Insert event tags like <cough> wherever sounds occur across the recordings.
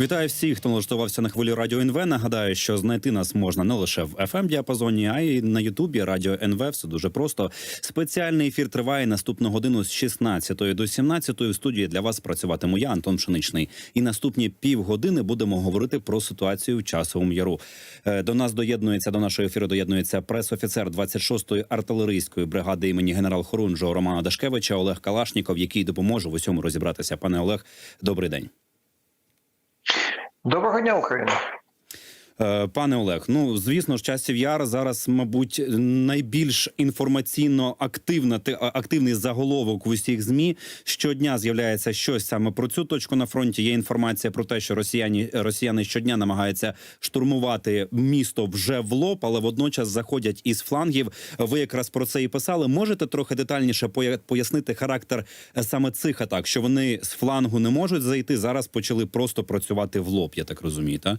Вітаю всіх, хто налаштувався на хвилі радіо НВ. Нагадаю, що знайти нас можна не лише в fm діапазоні, а й на Ютубі Радіо НВ. Все дуже просто. Спеціальний ефір триває наступну годину з 16 до 17 в студії для вас працюватиму я, Антон Пшеничний. І наступні півгодини будемо говорити про ситуацію в часовому яру. Е, До нас доєднується до нашого ефіру. Доєднується прес-офіцер 26-ї артилерійської бригади імені генерал Хорунжого Романа Дашкевича Олег Калашніков, який допоможе в усьому розібратися. Пане Олег, добрий день. Доброго дня, Україна. Е, Пане Олег, ну звісно ж, часів яр зараз, мабуть, найбільш інформаційно активна ти- активний заголовок в усіх змі. Щодня з'являється щось саме про цю точку на фронті. Є інформація про те, що росіяни росіяни щодня намагаються штурмувати місто вже в лоб, але водночас заходять із флангів. Ви якраз про це і писали. Можете трохи детальніше поя- пояснити характер е, саме цих атак, що вони з флангу не можуть зайти зараз. Почали просто працювати в лоб. Я так розумію, так?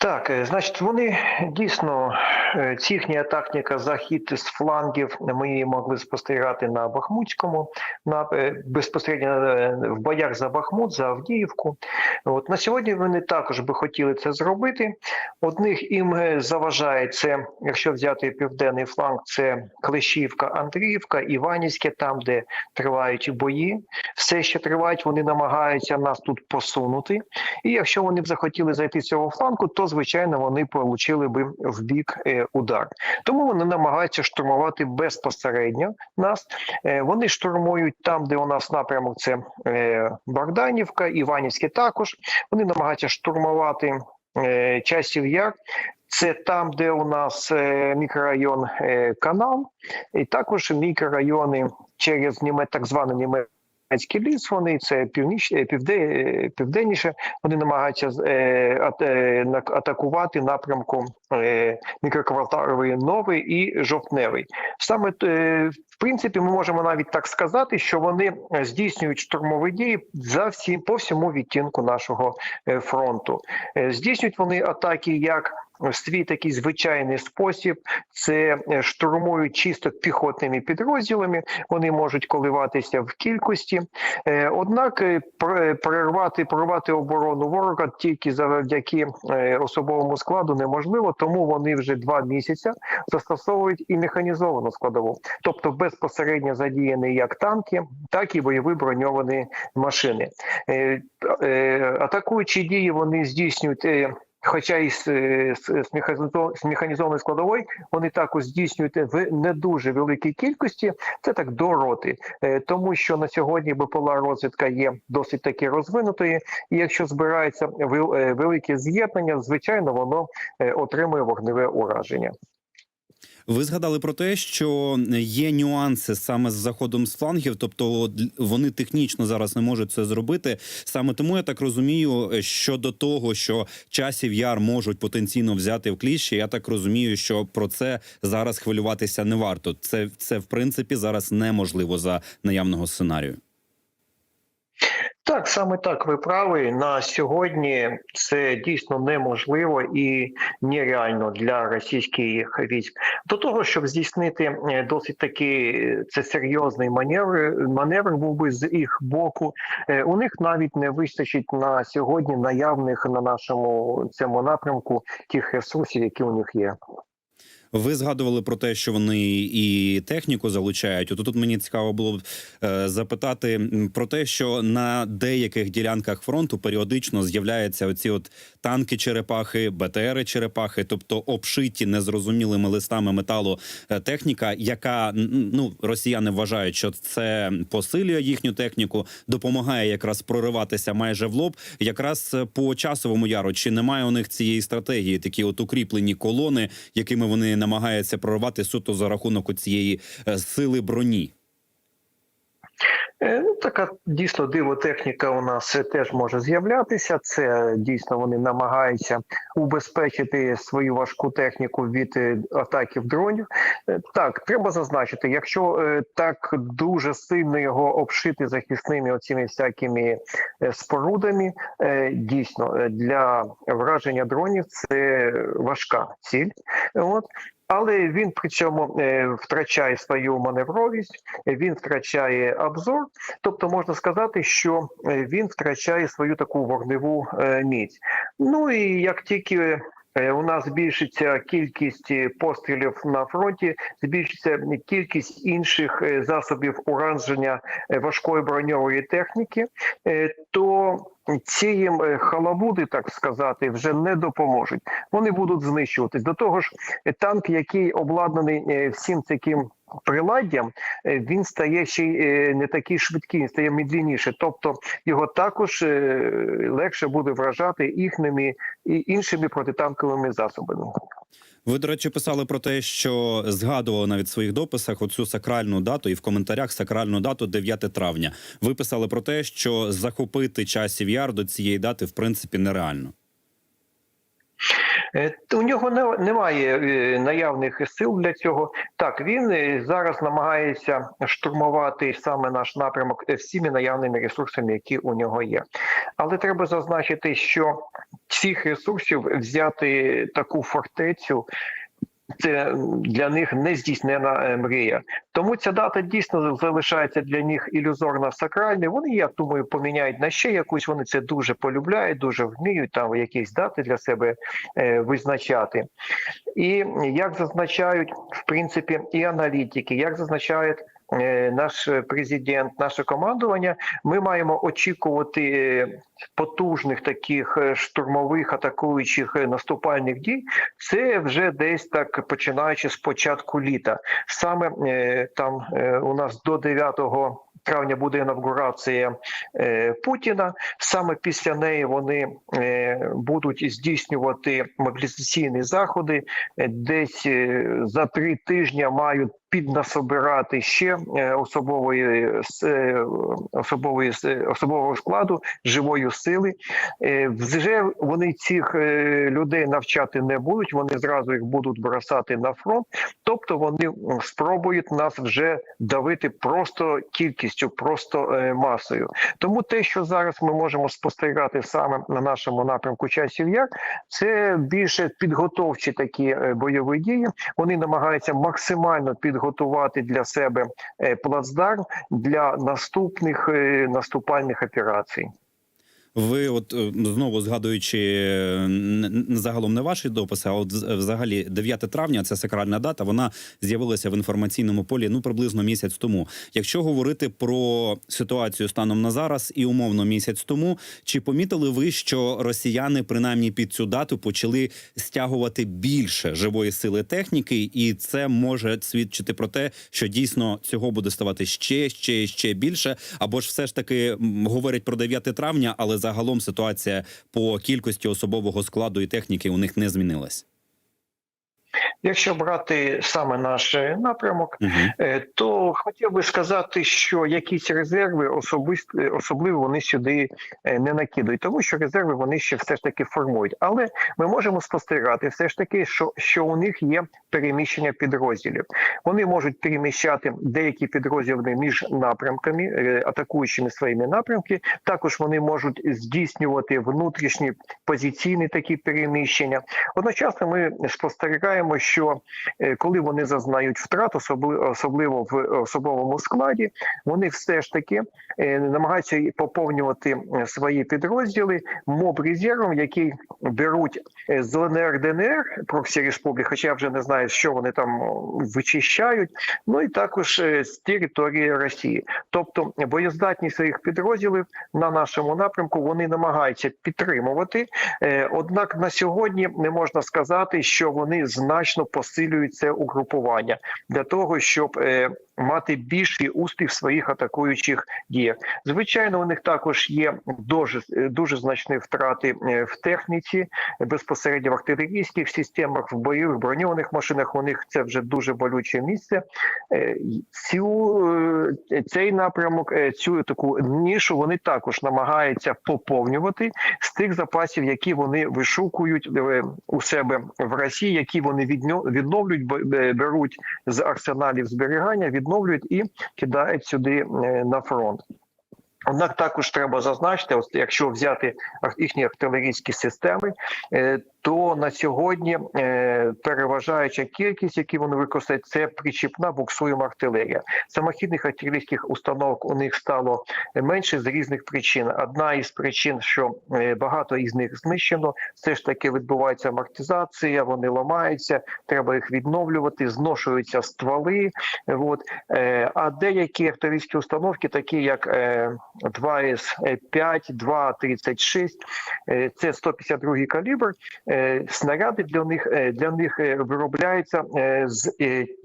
Так, е, значить, вони дійсно е, ці їхні атакніка захід з флангів. Ми її могли спостерігати на Бахмутському, на е, безпосередньо в боях за Бахмут, за Авдіївку. От на сьогодні вони також би хотіли це зробити. Одних їм заважає це, якщо взяти південний фланг, це Клещівка, Андріївка, Іванівське, там, де тривають бої. Все ще тривають, вони намагаються нас тут посунути. І якщо вони б захотіли зайти з цього флангу, то звичайно вони получили би в бік е, удар. Тому вони намагаються штурмувати безпосередньо нас. Е, вони штурмують там, де у нас напрямок це е, Богданівка, Іванівське також. Вони намагаються штурмувати часів яр. Це там, де у нас мікрорайон Канал, і також мікрорайони через так званий Німе. Німецький ліс, вони це північ, е, півде, е, південніше. Вони намагаються е, е, атакувати напрямку е, мікрокварталовий новий і жовтневий. Саме е, в принципі, ми можемо навіть так сказати, що вони здійснюють штурмові дії за всі по всьому відтінку нашого е, фронту. Здійснюють вони атаки як свій такий звичайний спосіб. Це е, штурмують чисто піхотними підрозділами. Вони можуть коливатися в кількості. Е, Однак е, перервати прорвати оборону ворога тільки завдяки особовому складу неможливо, тому вони вже два місяці застосовують і механізовану складову, тобто безпосередньо задіяні як танки, так і бойові броньовані машини. Атакуючі дії вони здійснюють. Е, Хоча і з, е, з, з механізованою складовою вони також здійснюють в не дуже великій кількості. Це так до роти, Е, тому що на сьогодні БПЛА розвідка є досить таки розвинутою, і якщо збирається вел- е, велике з'єднання, звичайно, воно е, отримує вогневе ураження. Ви згадали про те, що є нюанси саме з заходом з флангів, тобто вони технічно зараз не можуть це зробити. Саме тому я так розумію, щодо того, що часів яр можуть потенційно взяти в кліщі. Я так розумію, що про це зараз хвилюватися не варто. Це це в принципі зараз неможливо за наявного сценарію. Так, саме так ви праві. На сьогодні це дійсно неможливо і нереально для російських військ. До того, щоб здійснити е, досить таки е, це серйозний маневр, маневр був би з їх боку. Е, У них навіть не вистачить на сьогодні наявних на нашому цьому напрямку тих ресурсів, які у них є. Ви згадували про те, що вони і техніку залучають. От тут мені цікаво було б е, запитати про те, що на деяких ділянках фронту періодично з'являються оці от танки черепахи, БТРи черепахи, тобто обшиті незрозумілими листами металу е, техніка, яка ну росіяни вважають, що це посилює їхню техніку, допомагає якраз прориватися майже в лоб. Якраз е, по часовому яру чи немає у них цієї стратегії, такі от укріплені колони, якими вони намагаються прорвати суто за рахунок цієї сили броні. Е, Ну, така дійсно дивотехніка у нас е, теж може з'являтися. Це дійсно вони намагаються убезпечити свою важку техніку від е, атаків дронів. Так, треба зазначити, якщо так дуже сильно його обшити захисними оціми всякими спорудами, дійсно для враження дронів це важка ціль. От але він при цьому е, втрачає свою маневровість, він втрачає обзор. Тобто можна сказати, що е, він втрачає свою таку вогневу е, міць. Ну і як тільки у нас збільшиться кількість пострілів на фронті, збільшиться кількість інших засобів ураження важкої броньової техніки, то ці їм е, халабуди, так сказати, вже не допоможуть. Вони будуть знищуватись. До того ж, е, танк, який обладнаний е, всім таким приладдям, він стає ще й не такий швидкий, він стає медленніше. Тобто його також легше буде вражати їхніми і іншими протитанковими засобами. Ви, до речі, писали про те, що згадували навіть в своїх дописах оцю сакральну дату, і в коментарях сакральну дату 9 травня. Ви писали про те, що захопити часів яр до цієї дати в принципі нереально. Е, У нього немає е, наявних сил для цього. Так, він е, зараз намагається штурмувати саме наш напрямок всіми наявними ресурсами, які у нього є. Але треба зазначити, що цих ресурсів взяти таку фортецю. Це для них не здійснена е, мрія. Тому ця дата дійсно залишається для них ілюзорно сакральною. Вони, я думаю, поміняють на ще якусь. Вони це дуже полюбляють, дуже вміють там якісь дати для себе е, визначати. І як зазначають в принципі і аналітики, як зазначають наш президент, наше командування, ми маємо очікувати е, потужних таких е, штурмових атакуючих е, наступальних дій. Це вже десь так починаючи з початку літа. Саме е, там е, у нас до 9 травня буде інавгурація е, Путіна. Саме після неї вони е, будуть здійснювати мобілізаційні заходи. Е, Десь е, за три тижні мають піднасобирати ще е, особової е, особової особового складу живої сили. Е, Вже вони цих людей навчати не будуть. Вони зразу їх будуть бросати на фронт. Тобто вони спробують нас вже давити просто кількістю, просто масою. Тому те, що зараз ми можемо спостерігати саме на нашому напрямку часів яр, це більше підготовчі такі бойові дії. Вони намагаються максимально підготувати для себе е, плацдарм для наступних е, наступальних операцій. Ви, от е, знову згадуючи е, загалом не ваші дописи, а от взагалі 9 травня, це сакральна дата. Вона з'явилася в інформаційному полі ну приблизно місяць тому. Якщо говорити про ситуацію станом на зараз і умовно місяць тому, чи помітили ви, що росіяни принаймні під цю дату почали стягувати більше живої сили техніки, і це може свідчити про те, що дійсно цього буде ставати ще, ще, ще більше, або ж все ж таки говорять про 9 травня, але загалом ситуація по кількості особового складу і техніки у них не змінилась. Якщо брати саме наш е, напрямок. Е, то хотів би сказати, що якісь резерви особисто особливо вони сюди е, не накидують, тому що резерви вони ще все ж таки формують. Але ми можемо спостерігати все ж таки, що, що у них є переміщення підрозділів. Вони можуть переміщати деякі підрозділи між напрямками, е, атакуючими своїми напрямки. Також вони можуть здійснювати внутрішні позиційні такі переміщення. Одночасно ми спостерігаємо, що е, коли вони зазнають втрат, особливо в особовому складі, вони все ж таки е, намагаються поповнювати е, свої підрозділи моб резервом, який беруть з ЛНР ДНР проксі республік, хоча я вже не знаю, що вони там вичищають. Ну і також з території Росії, тобто боєздатність своїх підрозділів на нашому напрямку вони намагаються підтримувати. Однак на сьогодні не можна сказати, що вони значно посилюють це угрупування для того, щоб е, мати більший успіх в своїх атакуючих діях. Звичайно, у них також є дуже дуже значні втрати е, в техніці, безпосередньо в артилерійських системах, в бойових броньованих машинах. У них це вже дуже болюче місце. Е, Цю е, цей напрямок, цю таку нішу вони також намагаються поповнювати з тих запасів, які вони вишукують у себе в Росії, які вони відновлюють, беруть з арсеналів зберігання, відновлюють і кидають сюди е, на фронт. Однак також треба зазначити, ось якщо взяти їхні артилерійські системи, е, то на сьогодні е, переважаюча кількість, які вони використовують, це причіпна буксуєма артилерія. Самохідних артилерійських установок у них стало менше з різних причин. Одна із причин, що е, багато із них знищено, все ж таки відбувається амортизація, вони ламаються, треба їх відновлювати, зношуються стволи. От. Е, а деякі артилерійські установки, такі як е, 2С5, 2,36, е, це 152 калібр. Е, снаряди для них е, для них е, виробляються з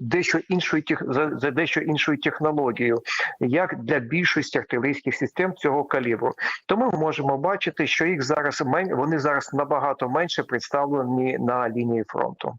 дещо іншою за, за дещо іншою технологією, як для більшості артилерійських систем цього калібру. Тому ми можемо бачити, що їх зараз мен, вони зараз набагато менше представлені на лінії фронту.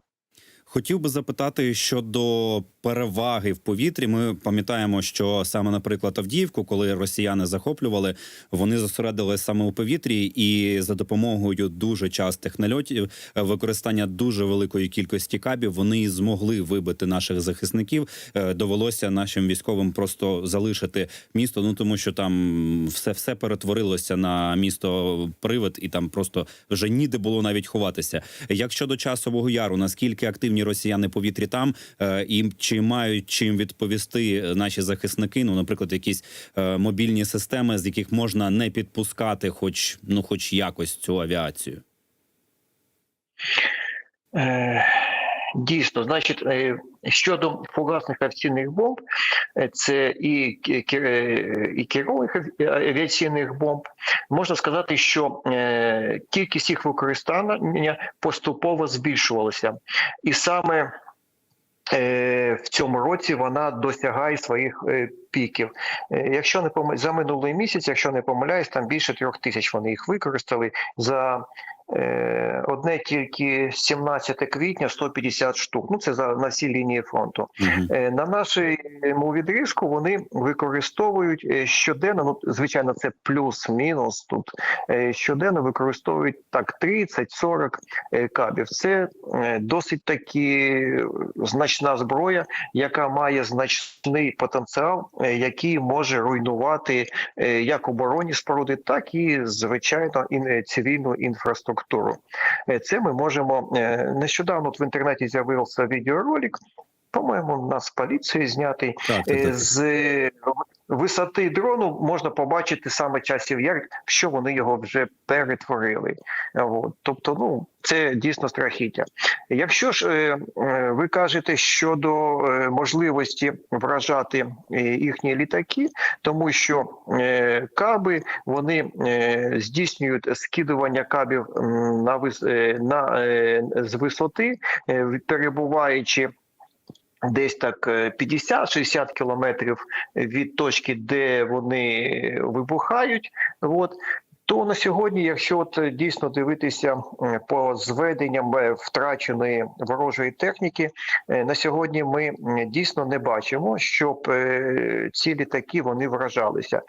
Хотів би запитати щодо переваги в повітрі. Ми пам'ятаємо, що саме, наприклад, Авдіївку, коли росіяни захоплювали, вони зосередили саме у повітрі, і за допомогою дуже частих нальотів, е, використання дуже великої кількості кабів, вони змогли вибити наших захисників. Е, Довелося нашим військовим просто залишити місто. Ну тому що там все все перетворилося на місто привид, і там просто вже ніде було навіть ховатися. Як щодо часового яру, наскільки активні росіяни повітрі там, е, і чи мають чим відповісти наші захисники? Ну, наприклад, якісь е, мобільні системи, з яких можна не підпускати, хоч ну, хоч якось цю авіацію. Е, Дійсно, значить, щодо фугасних авіаційних бомб, е, це і, е, і керованих авіаційних бомб, можна сказати, що е, кількість їх використання поступово збільшувалася. І саме е, в цьому році вона досягає своїх е, піків. Е, Якщо не помиляюсь, за минулий місяць, якщо не помиляюсь, там більше трьох тисяч вони їх використали за е, одне тільки 17 квітня 150 штук. Ну це за на всій лінії фронту. Е, На нашому відрізку вони використовують е, щоденно. Ну звичайно, це плюс-мінус тут. е, Щоденно використовують так 30-40 е, кабів. Це е, досить таки значна зброя, яка має значний потенціал, е, який може руйнувати е, як оборонні споруди, так і звичайно ін- цивільну інфраструктуру. Е, Це ми можемо е, нещодавно. От в інтернеті з'явився відеоролик. По-моєму, у нас поліції знятий Так, так, Е, так. з е, висоти дрону можна побачити саме часів яр, що вони його вже перетворили. От. Тобто, ну це дійсно страхіття. Якщо ж е, ви кажете щодо можливості вражати їхні літаки, тому що каби вони здійснюють скидування кабів на на з висоти, перебуваючи десь так е, 50-60 кілометрів від точки, де вони вибухають. От. То на сьогодні, якщо от е, дійсно дивитися по зведенням е, втраченої ворожої техніки, е, на сьогодні ми дійсно не бачимо, щоб е, ці літаки вони вражалися.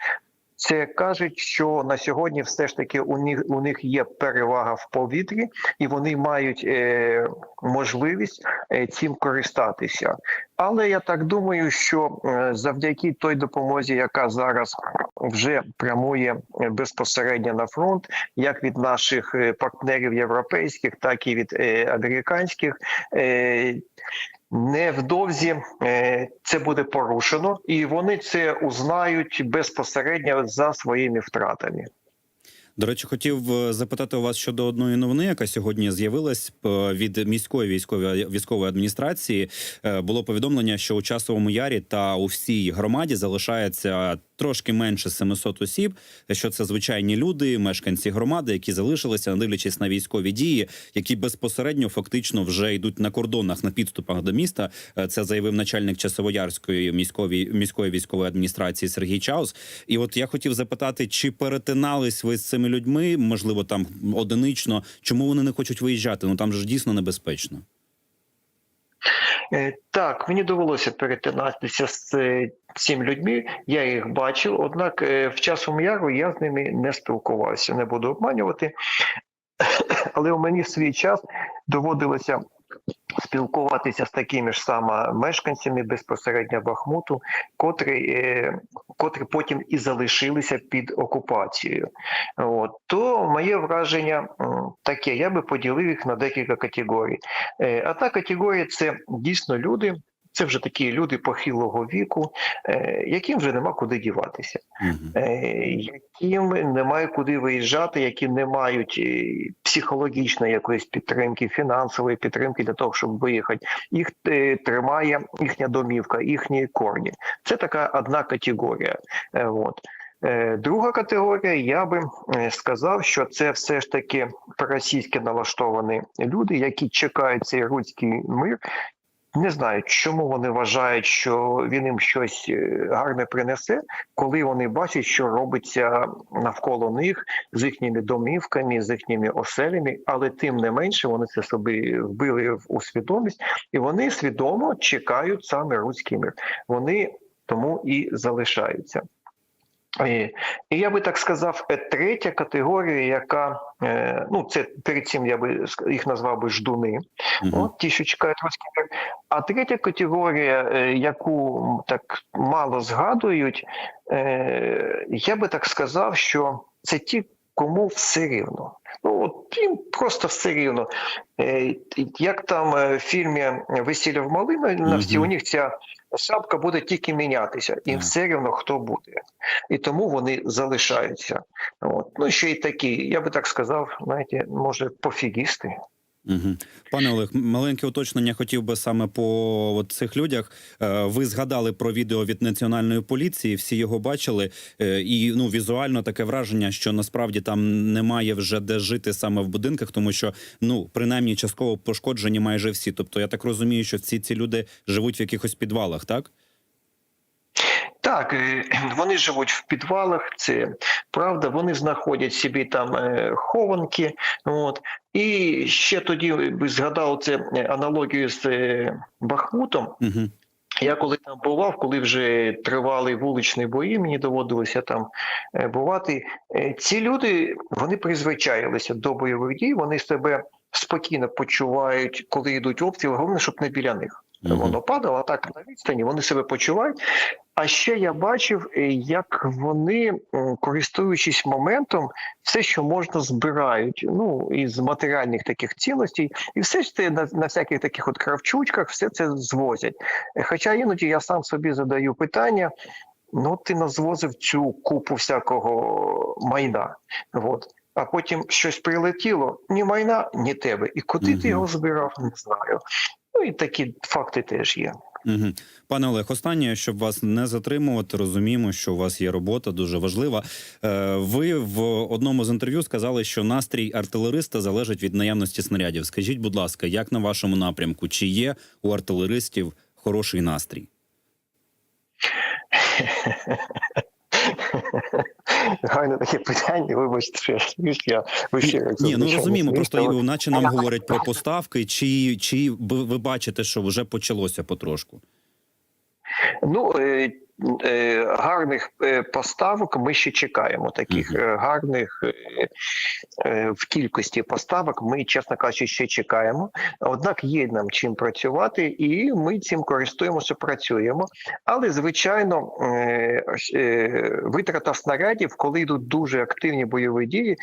Це кажуть, що на сьогодні все ж таки у них у них є перевага в повітрі, і вони мають е, можливість е, цим користатися. Але я так думаю, що е, завдяки той допомозі, яка зараз вже прямує е, безпосередньо на фронт, як від наших е, партнерів європейських, так і від е, американських. Е, Невдовзі е, це буде порушено, і вони це узнають безпосередньо за своїми втратами. До речі, хотів е, запитати у вас щодо одної новини, яка сьогодні з'явилась е, від міської військової військової адміністрації. Було повідомлення, що у часовому ярі та у всій громаді залишається трошки менше 700 осіб. Що це звичайні люди, мешканці громади, які залишилися, не дивлячись на військові дії, які безпосередньо фактично вже йдуть на кордонах на підступах до міста. Е, Це заявив начальник Часовоярської міської міської військової адміністрації Сергій Чаус. І от я хотів запитати, чи перетинались ви з цими людьми, можливо, там одинично, чому вони не хочуть виїжджати? Ну там ж дійсно небезпечно. Е, Так, мені довелося перетинатися з цим цими людьми. Я їх бачив, однак е, в часом яру я з ними не спілкувався, не буду обманювати. <coughs> Але у мені в свій час доводилося спілкуватися з такими ж саме мешканцями безпосередньо Бахмуту, котрі, е, котрі потім і залишилися під окупацією. От. То моє враження таке, я би поділив їх на декілька категорій. Е, Одна категорія це дійсно люди. Це вже такі люди похилого віку, е, яким вже нема куди діватися е, яким немає куди виїжджати, які не мають е, психологічної якоїсь підтримки, фінансової підтримки для того, щоб виїхати. Їх тримає їхня домівка, їхні корні. Це така одна категорія. От. Друга категорія, я би сказав, що це все ж таки проросійськи налаштовані люди, які чекають цей руський мир. Не знаю, чому вони вважають, що він їм щось е, гарне принесе, коли вони бачать, що робиться навколо них з їхніми домівками, з їхніми оселями, але тим не менше вони це собі вбили в у свідомість, і вони свідомо чекають саме руський мир. Вони тому і залишаються. І, і я би так сказав, е, третя категорія, яка е, ну це перед цим я би їх назвав би ждуни. Мгм. От ті, що чекають руський мир. А третя категорія, е, яку так мало згадують, е, я би так сказав, що це ті, кому все рівно. Ну от їм просто все рівно. Е, Як там е, в фільмі Весілля в Малиновці, Мгм. у них ця шапка буде тільки мінятися, і все рівно хто буде. І тому вони залишаються. От. Ну ще й такі, я би так сказав, знаєте, може, пофігісти. Угу. Пане Олег, маленьке уточнення хотів би саме по от цих людях. Е, Ви згадали про відео від національної поліції, всі його бачили, е, і ну візуально таке враження, що насправді там немає вже де жити саме в будинках, тому що ну принаймні частково пошкоджені майже всі. Тобто я так розумію, що всі ці люди живуть в якихось підвалах, так? Так, е, вони живуть в підвалах, це правда. Вони знаходять собі там е, хованки. От і ще тоді ви згадали це е, аналогію з Бахмутом. Угу. Я коли там бував, коли вже тривали вуличні бої, мені доводилося там бувати. Ці люди вони призвичаїлися до бойових дій, вони себе спокійно почувають, коли йдуть обстріли. Головне, щоб не біля них. Воно падало, а так на відстані вони себе почувають. А ще я бачив, е, як вони, користуючись моментом, все, що можна, збирають. Ну із матеріальних таких цінностей, і все ж це на, на всяких таких от кравчучках, все це звозять. Е, Хоча іноді я сам собі задаю питання: ну ти назвозив цю купу всякого майна. От. А потім щось прилетіло, ні майна, ні тебе. І куди Мгм. ти його збирав, не знаю. Ну і такі факти теж є. Угу. Пане Олег, останнє, щоб вас не затримувати, розуміємо, що у вас є робота дуже важлива. Е, ви в одному з інтерв'ю сказали, що настрій артилериста залежить від наявності снарядів. Скажіть, будь ласка, як на вашому напрямку, чи є у артилеристів хороший настрій? <laughs> Гарне таке питання. Вибачте, що я сміюсь, я ще. ефірах. Ні, ну розуміємо, просто наче нам говорять про поставки, чи, чи ви бачите, що вже почалося потрошку? Ну, е, гарних е, поставок ми ще чекаємо. Таких е, гарних е, е, в кількості поставок ми, чесно кажучи, ще чекаємо. Однак є нам чим працювати, і ми цим користуємося, працюємо. Але, звичайно, е, е, витрата снарядів, коли йдуть дуже активні бойові дії,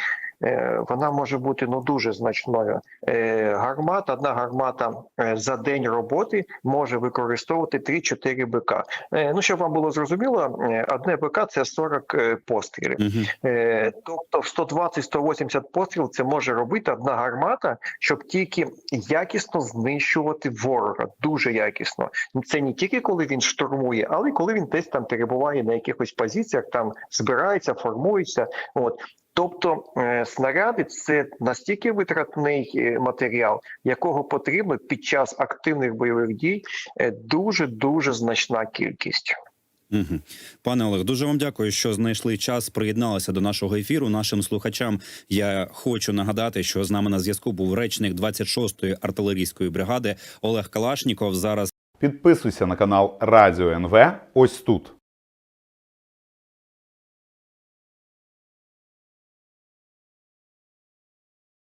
е, вона може бути ну дуже значною. Е, Гармата, одна гармата е, за день роботи може використовувати 3-4 БК. Е, Ну, щоб вам було зрозуміло, е, одне БК це 40 е, пострілів. Угу. Тобто в 120-180 пострілів це може робити одна гармата, щоб тільки якісно знищувати ворога. Дуже якісно. Це не тільки коли він штурмує, але й коли він десь там перебуває на якихось позиціях, там збирається, формується. От. Тобто снаряди це настільки витратний матеріал, якого потрібно під час активних бойових дій дуже дуже значна кількість. Пане Олег, дуже вам дякую, що знайшли час, приєдналися до нашого ефіру. Нашим слухачам я хочу нагадати, що з нами на зв'язку був речник 26-ї артилерійської бригади Олег Калашніков. Зараз Підписуйся на канал Радіо НВ ось тут.